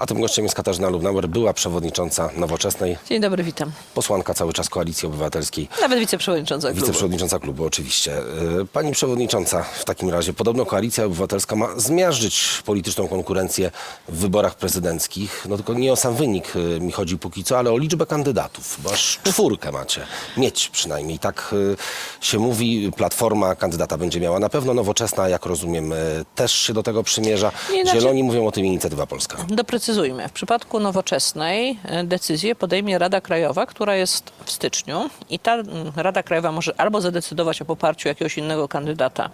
A tym gościem jest Katarzyna Lubnauer, była przewodnicząca Nowoczesnej, Dzień dobry, witam. posłanka cały czas Koalicji Obywatelskiej, Nawet wiceprzewodnicząca klubu. wiceprzewodnicząca klubu oczywiście. Y, Pani przewodnicząca, w takim razie podobno Koalicja Obywatelska ma zmiażdżyć polityczną konkurencję w wyborach prezydenckich. No tylko nie o sam wynik y, mi chodzi póki co, ale o liczbę kandydatów, bo aż czwórkę macie. Mieć przynajmniej. Tak y, się mówi, Platforma kandydata będzie miała na pewno. Nowoczesna, jak rozumiem, y, też się do tego przymierza. Nie, znaczy- Zieloni mówią o tym Inicjatywa Polska. Doprecyzujmy. W przypadku nowoczesnej e, decyzję podejmie Rada Krajowa, która jest w styczniu i ta Rada Krajowa może albo zadecydować o poparciu jakiegoś innego kandydata,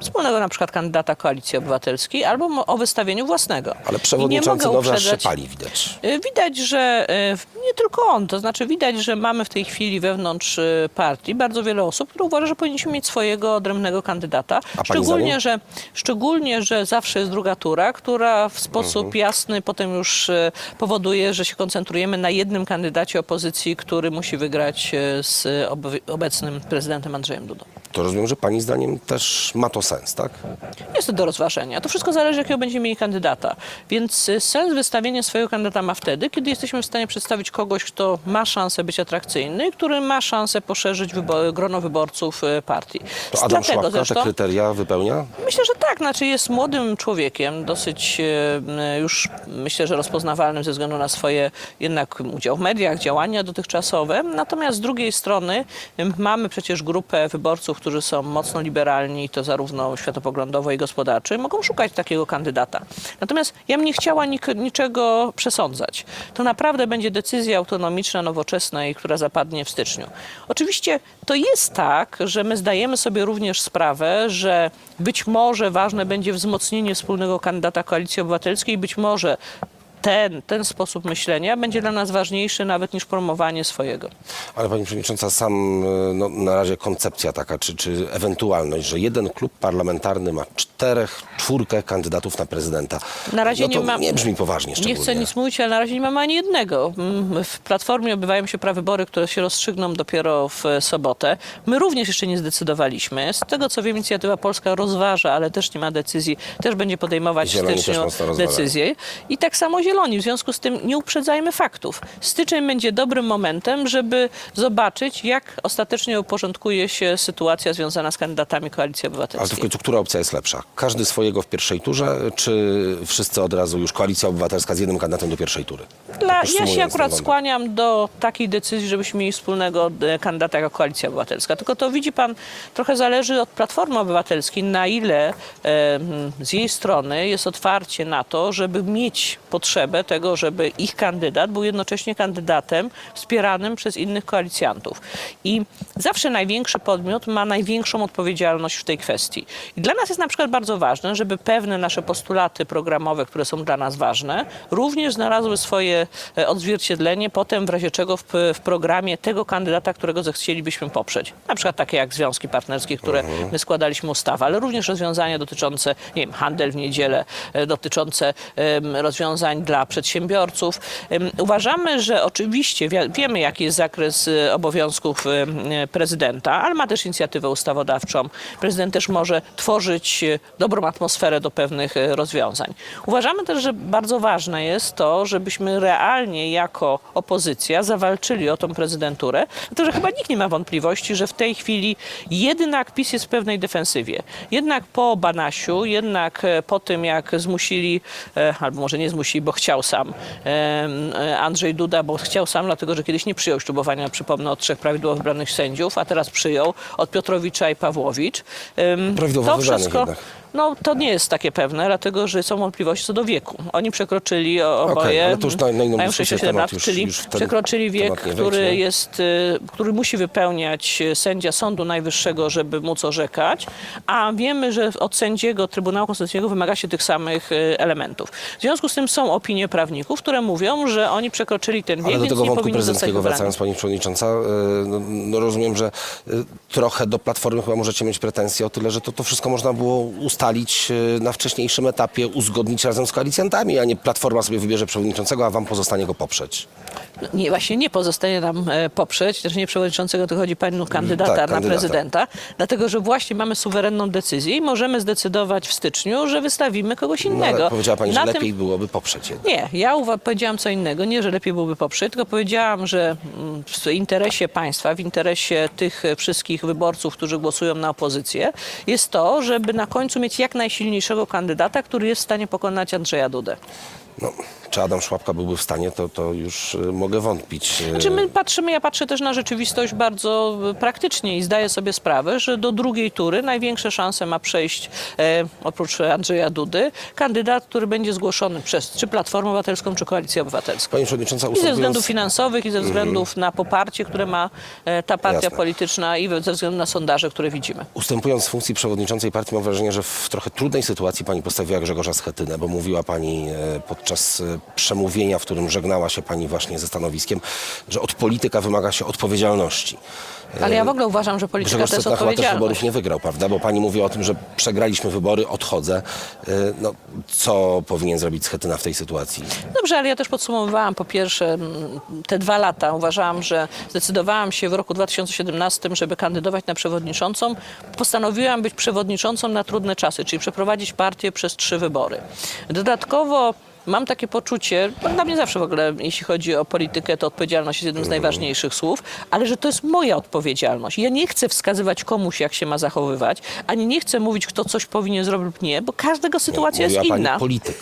wspólnego na przykład kandydata Koalicji Obywatelskiej, albo o wystawieniu własnego. Ale przewodniczący uprzedzać- pali, widać. Y, Widać, że y, nie tylko on, to znaczy widać, że mamy w tej chwili wewnątrz partii bardzo wiele osób, które uważa, że powinniśmy mieć swojego odrębnego kandydata. Szczególnie że, szczególnie, że zawsze jest druga tura, która w sposób Mhm. jasny potem już y, powoduje, że się koncentrujemy na jednym kandydacie opozycji, który musi wygrać y, z obe- obecnym prezydentem Andrzejem Dudą. To rozumiem, że pani zdaniem też ma to sens, tak? Jest to do rozważenia. To wszystko zależy, jakiego będziemy mieli kandydata. Więc y, sens wystawienia swojego kandydata ma wtedy, kiedy jesteśmy w stanie przedstawić kogoś, kto ma szansę być atrakcyjny, który ma szansę poszerzyć grono wyborców y, partii. To Adam Dlatego Szłapka te zresztą kryteria wypełnia? myślę, że tak. Znaczy jest młodym człowiekiem, dosyć y, już myślę, że rozpoznawalnym ze względu na swoje jednak udział w mediach, działania dotychczasowe. Natomiast z drugiej strony mamy przecież grupę wyborców, którzy są mocno liberalni, to zarówno światopoglądowo i gospodarczo, i mogą szukać takiego kandydata. Natomiast ja bym nie chciała nik- niczego przesądzać. To naprawdę będzie decyzja autonomiczna, nowoczesnej, która zapadnie w styczniu. Oczywiście to jest tak, że my zdajemy sobie również sprawę, że być może ważne będzie wzmocnienie wspólnego kandydata Koalicji Obywatelskiej, być może ten, ten sposób myślenia będzie dla nas ważniejszy nawet niż promowanie swojego. Ale pani przewodnicząca, sam y, no, na razie koncepcja taka, czy, czy ewentualność, że jeden klub parlamentarny ma czterech, czwórkę kandydatów na prezydenta. Na razie no nie ma- nie brzmi poważnie Nie chcę nic mówić, ale na razie nie mamy ani jednego. Mm, W Platformie odbywają się prawybory, które się rozstrzygną dopiero w e, sobotę. My również jeszcze nie zdecydowaliśmy. Z tego co wiem, Inicjatywa Polska rozważa, ale też nie ma decyzji. Też będzie podejmować Zieloni styczniu decyzję. I tak samo Zieloni. W związku z tym nie uprzedzajmy faktów. Styczeń będzie dobrym momentem, żeby zobaczyć, jak ostatecznie uporządkuje się sytuacja związana z kandydatami Koalicji Ale to w Obywatelskiej. końcu, która opcja jest lepsza? Każdy swojego w pierwszej turze, czy wszyscy od razu już Koalicja Obywatelska z jednym kandydatem do pierwszej tury? Dla, ja się akurat skłaniam do takiej decyzji, żebyśmy mieli wspólnego e, kandydata jako Koalicja Obywatelska. Tylko to widzi pan, trochę zależy od Platformy Obywatelskiej, na ile e, z jej strony jest otwarcie na to, żeby mieć potrzebę tego, żeby ich kandydat był jednocześnie kandydatem wspieranym przez innych koalicjantów. I zawsze największy podmiot ma największą odpowiedzialność w tej kwestii. I dla nas jest na przykład bardzo ważne, żeby pewne nasze postulaty programowe, które są dla nas ważne, również znalazły swoje e, odzwierciedlenie potem w razie czego w, w programie tego kandydata, którego zechcielibyśmy poprzeć. Na przykład takie jak związki partnerskie, które my składaliśmy ustawę, ale również rozwiązania dotyczące, nie wiem, handel w niedzielę, e, dotyczące rozwiązań dla przedsiębiorców. Uważamy, że oczywiście wi- wiemy, jaki jest zakres e, obowiązków em, e, prezydenta, ale ma też inicjatywę ustawodawczą. Prezydent też może tworzyć dobrą atmosferę do pewnych rozwiązań. Uważamy też, że bardzo ważne jest to, żebyśmy realnie jako opozycja zawalczyli o tą prezydenturę, dlatego że chyba nikt nie ma wątpliwości, że w tej chwili jednak PiS jest w pewnej defensywie. Jednak po Banasiu, jednak e, po tym, jak zmusili, e, albo może nie zmusili, bo chciał sam Andrzej Duda, bo chciał sam, dlatego że kiedyś nie przyjął ślubowania, przypomnę, od trzech prawidłowo wybranych sędziów, a teraz przyjął od Piotrowicza i Pawłowicz. Prawidłowo to wszystko, jednak. No to nie jest takie pewne, dlatego że są wątpliwości co do wieku. Oni przekroczyli o- Okej, oboje, ale to już na- na inną mają dyskusję 67 temat lat, już- czyli już przekroczyli wiek, temat nie który wejdźmy. jest, y, który musi wypełniać y, sędzia Sądu Najwyższego, żeby móc orzekać, a wiemy, że od sędziego Trybunału Konstytucyjnego wymaga się tych samych y, elementów. W związku z tym są opinie prawników, które mówią, że oni przekroczyli ten wiek, Ale do więc tego nie wątku powinni zostać prezydenckiego wybrani. wracając, pani przewodnicząca, y, no, no rozumiem, że y, trochę do Platformy chyba możecie mieć pretensje o tyle, że to, to wszystko można było ustalić e, na wcześniejszym etapie, uzgodnić razem z koalicjantami, a nie Platforma sobie wybierze przewodniczącego, a wam pozostanie go poprzeć. No, Nie, właśnie nie pozostaje nam e, poprzeć, też nie przewodniczącego, to chodzi panu kandydata tak, na kandydata. prezydenta, dlatego że właśnie mamy suwerenną decyzję i możemy zdecydować w styczniu, że wystawimy kogoś No, innego. ale powiedziała pani, Na że tym- lepiej byłoby poprzeć jednak. Nie, ja powiedziałam co innego. Nie, że lepiej byłoby poprzeć, tylko powiedziałam, że mm, w interesie państwa, w interesie tych wszystkich wyborców, którzy głosują na opozycję, jest to, żeby na końcu mieć jak najsilniejszego kandydata, który jest w stanie pokonać Andrzeja Dudę. No, czy Adam Szłapka byłby w stanie, to, to już e, mogę wątpić. E, Znaczy my patrzymy, ja patrzę też na rzeczywistość bardzo e, praktycznie i zdaję sobie sprawę, że do drugiej tury największe szanse ma przejść, e, oprócz Andrzeja Dudy, kandydat, który będzie zgłoszony przez czy Platformę Obywatelską, czy Koalicję Obywatelską. Pani Przewodnicząca, I ze względów finansowych, i ze względów na poparcie, które ma e, ta partia Jasne. polityczna, i ze względu na sondaże, które widzimy. ustępując z funkcji przewodniczącej partii, mam wrażenie, że w trochę trudnej sytuacji pani postawiła Grzegorza Schetynę, bo mówiła pani e, podczas e, przemówienia, w którym żegnała się pani właśnie ze stanowiskiem, że od polityka wymaga się odpowiedzialności. Ale ja w ogóle uważam, że polityka Grzegorz to jest odpowiedzialność. wyborów nie wygrał, prawda? Bo pani mówi o tym, że przegraliśmy wybory, odchodzę. E, No, co powinien zrobić Schetyna w tej sytuacji? Dobrze, ale ja też podsumowywałam po pierwsze te dwa lata. Uważałam, że zdecydowałam się w roku 2017, żeby kandydować na przewodniczącą. Postanowiłam być przewodniczącą na trudne czasy, czyli przeprowadzić partię przez trzy wybory. Dodatkowo Mam takie poczucie, dla mnie zawsze w ogóle, jeśli chodzi o politykę, to odpowiedzialność jest jednym z najważniejszych słów, ale że to jest moja odpowiedzialność. Ja nie chcę wskazywać komuś, jak się ma zachowywać, ani nie chcę mówić, kto coś powinien zrobić lub nie, bo każdego sytuacja Mówiła jest pani inna polityk.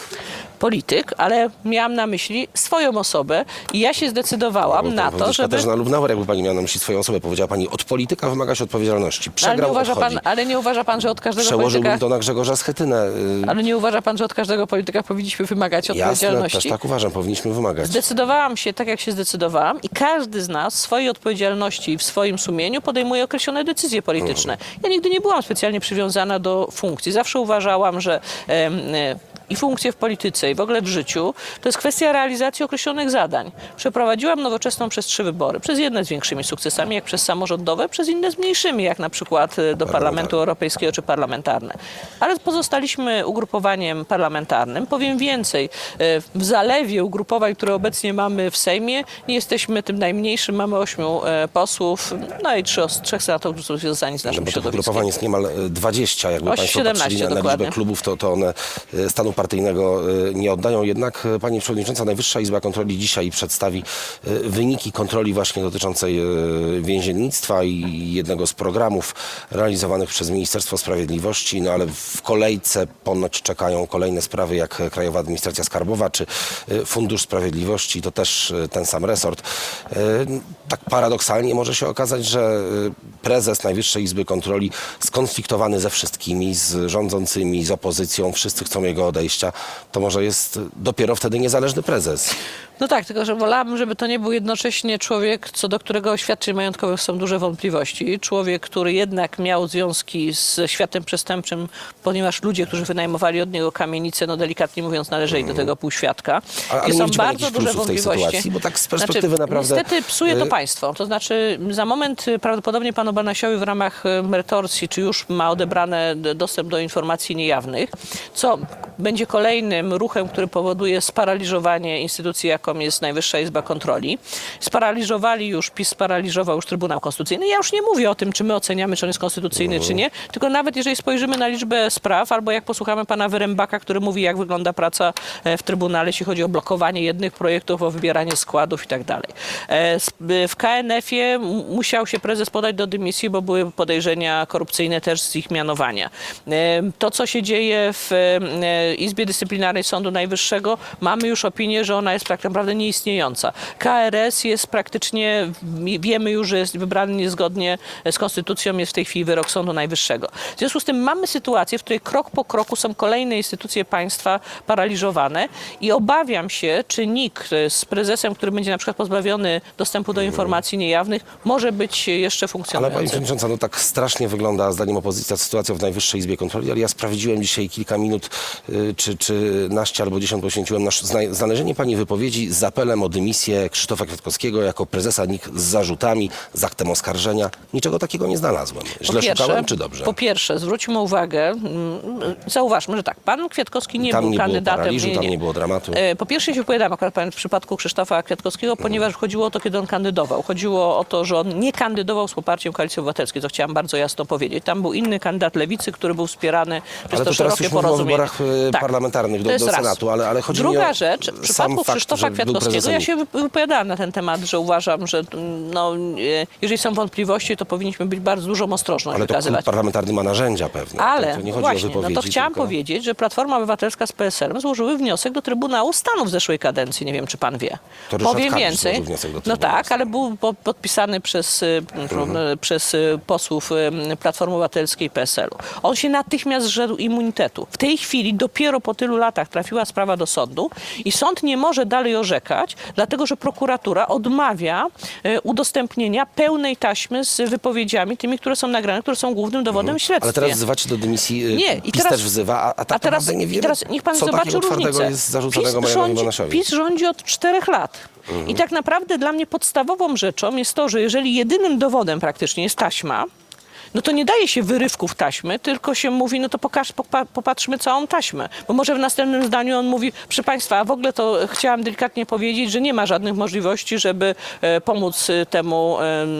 Polityk, ale miałam na myśli swoją osobę i ja się zdecydowałam Bo na to żeby... Katarzyna Lubnauer, jakby pani miała na myśli swoją osobę, powiedziała pani, od polityka wymaga się odpowiedzialności. ale, Przegrał, nie uważa odchodzi. pan, ale nie uważa pan, że od każdego Przełożyłbym polityka... to na Grzegorza Schetynę. Y, Ale nie uważa pan, że od każdego polityka powinniśmy wymagać Jasne, odpowiedzialności? też tak uważam, powinniśmy wymagać. Zdecydowałam się tak, jak się zdecydowałam i każdy z nas w swojej odpowiedzialności i w swoim sumieniu podejmuje określone decyzje polityczne. Ja nigdy nie byłam specjalnie przywiązana do funkcji. Zawsze uważałam, że em, e, i funkcje w polityce, i w ogóle w życiu, to jest kwestia realizacji określonych zadań. Przeprowadziłam nowoczesną przez trzy wybory. Przez jedne z większymi sukcesami, jak przez samorządowe, przez inne z mniejszymi, jak na przykład e, do Parlamentu Europejskiego czy parlamentarne. Ale pozostaliśmy ugrupowaniem parlamentarnym. Powiem więcej, e, w zalewie ugrupowań, które obecnie mamy w Sejmie, nie jesteśmy tym najmniejszym, mamy ośmiu e, posłów, no i trzy, trzech senatorów, którzy są związani z No naszym tych środowiskiem. ugrupowań jest niemal e, 20, jakby Oś- Państwo 17 patrzyli na, na liczbę klubów, to, to one stanu partyjnego e, nie oddają. Jednak e, Pani Przewodnicząca Najwyższa Izba Kontroli dzisiaj przedstawi e, wyniki kontroli właśnie dotyczącej więziennictwa i jednego z programów realizowanych przez Ministerstwo Sprawiedliwości, no ale w kolejce ponoć czekają kolejne sprawy jak Krajowa Administracja Skarbowa czy Fundusz Sprawiedliwości, to też ten sam resort. Tak paradoksalnie może się okazać, że prezes Najwyższej Izby Kontroli skonfliktowany ze wszystkimi, z rządzącymi, z opozycją, wszyscy chcą jego odejścia, to może jest dopiero wtedy niezależny prezes. No tak, tylko że wolałabym, żeby to nie był jednocześnie człowiek, co do którego oświadczeń majątkowych są duże wątpliwości. Człowiek, który jednak miał związki z światem przestępczym, ponieważ ludzie, którzy wynajmowali od niego kamienice, no delikatnie mówiąc, należeli do tego półświadka. I są bardzo duże wątpliwości. sytuacji? Bo tak z perspektywy znaczy, naprawdę, Niestety psuje to y- państwo. To znaczy za moment y, prawdopodobnie panu Banasiowi w ramach y, retorsji, czy już ma odebrane dostęp do informacji niejawnych, co będzie kolejnym ruchem, który powoduje sparaliżowanie instytucji, jaką jest Najwyższa Izba Kontroli. Sparaliżowali już, PiS sparaliżował już Trybunał Konstytucyjny. Ja już nie mówię o tym, czy my oceniamy, czy on jest konstytucyjny, czy nie, tylko nawet jeżeli spojrzymy na liczbę spraw, albo jak posłuchamy pana Wyrębaka, który mówi, jak wygląda praca e, w Trybunale, jeśli chodzi o blokowanie jednych projektów, o wybieranie składów i tak dalej. E, w KNF-ie musiał się prezes podać do dymisji, bo były podejrzenia korupcyjne też z ich mianowania. E, To, co się dzieje w Izbie Dyscyplinarnej Sądu Najwyższego, mamy już opinię, że ona jest tak naprawdę nieistniejąca. KRS jest praktycznie, wiemy już, że jest wybrany niezgodnie z konstytucją, jest w tej chwili wyrok Sądu Najwyższego. W związku z tym mamy sytuację, w której krok po kroku są kolejne instytucje państwa paraliżowane i obawiam się, czy NIK z prezesem, który będzie na przykład pozbawiony dostępu do informacji niejawnych, może być jeszcze Ale Pani funkcjonujący. Przewodnicząca, no tak strasznie wygląda zdaniem opozycji ta sytuacja w Najwyższej Izbie Kontroli, ale ja sprawdziłem dzisiaj kilka minut, y, czy, czy naście albo dziesiąt poświęciłem na znalezienie Pani wypowiedzi z apelem o dymisję Krzysztofa Kwiatkowskiego jako prezesa NIK z zarzutami, z aktem oskarżenia. Niczego takiego nie znalazłem. Źle szukałem, czy dobrze? Po pierwsze, zwróćmy uwagę, mm, zauważmy, że tak, pan Kwiatkowski nie Tam był nie było kandydatem. paraliżu, tam nie było dramatu. E, Po pierwsze się wypowiadam akurat w przypadku Krzysztofa Kwiatkowskiego, ponieważ chodziło o to, kiedy on kandydował. Chodziło o to, że on nie kandydował z poparciem Koalicji Obywatelskiej, to chciałam bardzo jasno powiedzieć. Tam był inny kandydat Lewicy, który był wspierany przez Ale to to teraz szerokie już mówimy o porozumienie. wyborach e, parlamentarnych do- to jest do raz. Senatu, ale- ale chodzi mi Druga o rzecz, w sam przypadku fakt, Krzysztofa że Kwiatkowskiego, ja się wy- wypowiadałam na ten temat, że uważam, że no, e, jeżeli są wątpliwości, to powinniśmy być bardzo dużą ostrożność Ale to klub wykazywać. parlamentarny ma narzędzia pewne. Ale to, nie chodzi właśnie, o wypowiedzi, no to chciałam tylko... powiedzieć, że Platforma Obywatelska z PSL-em złożyły wniosek do Trybunału Stanu w zeszłej kadencji. Nie wiem, czy pan wie. To Powiem więcej. No tak, ale był po- podpisany przez, y, Mhm. przez y, posłów Platformy Obywatelskiej i PSL-u. On się natychmiast zrzekł immunitetu. W tej chwili, dopiero po tylu latach trafiła sprawa do sądu i sąd nie może dalej orzekać, dlatego że prokuratura odmawia y, udostępnienia pełnej taśmy z wypowiedziami, tymi, które są nagrane, które są głównym dowodem. Mhm. Ale teraz wzywacie do dymisji, nie, Nie, i PiS teraz- też wzywa, a, a tak A teraz, naprawdę nie wiemy, teraz niech pan co zobaczy różnicę. jest zarzuconego PiS rządzi. PiS rządzi od czterech lat. I tak naprawdę dla mnie podstawową rzeczą jest to, że jeżeli jedynym dowodem praktycznie jest taśma, no to nie daje się wyrywków taśmy, tylko się mówi, no to pokaż, popa, popatrzmy całą taśmę. Bo może w następnym zdaniu on mówi, proszę Państwa, a w ogóle to chciałam delikatnie powiedzieć, że nie ma żadnych możliwości, żeby e, pomóc e, temu,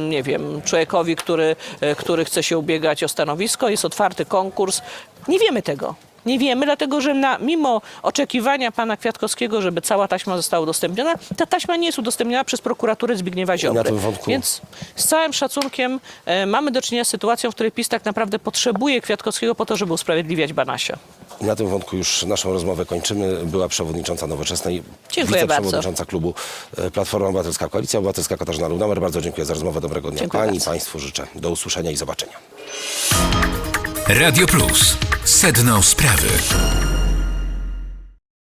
nie wiem, człowiekowi, który, e, który chce się ubiegać o stanowisko. Jest otwarty konkurs. Nie wiemy tego. Nie wiemy, dlatego że na, mimo oczekiwania pana Kwiatkowskiego, żeby cała taśma została udostępniona, ta taśma nie jest udostępniona przez prokuraturę Zbigniewa Ziobry. tym wątku- Więc z całym szacunkiem e, mamy do czynienia z sytuacją, w której PiS tak naprawdę potrzebuje Kwiatkowskiego po to, żeby usprawiedliwiać Banasia. I na tym wątku już naszą rozmowę kończymy. Była przewodnicząca Nowoczesnej, Dziękuję wiceprzewodnicząca klubu e, Platforma Obywatelska, Koalicja Obywatelska Katarzyna Ludauer. Bardzo dziękuję za rozmowę. Dobrego dnia Dziękuję Pani, bardzo. Państwu życzę. Do usłyszenia i zobaczenia. Radio Plus. Sedno sprawy.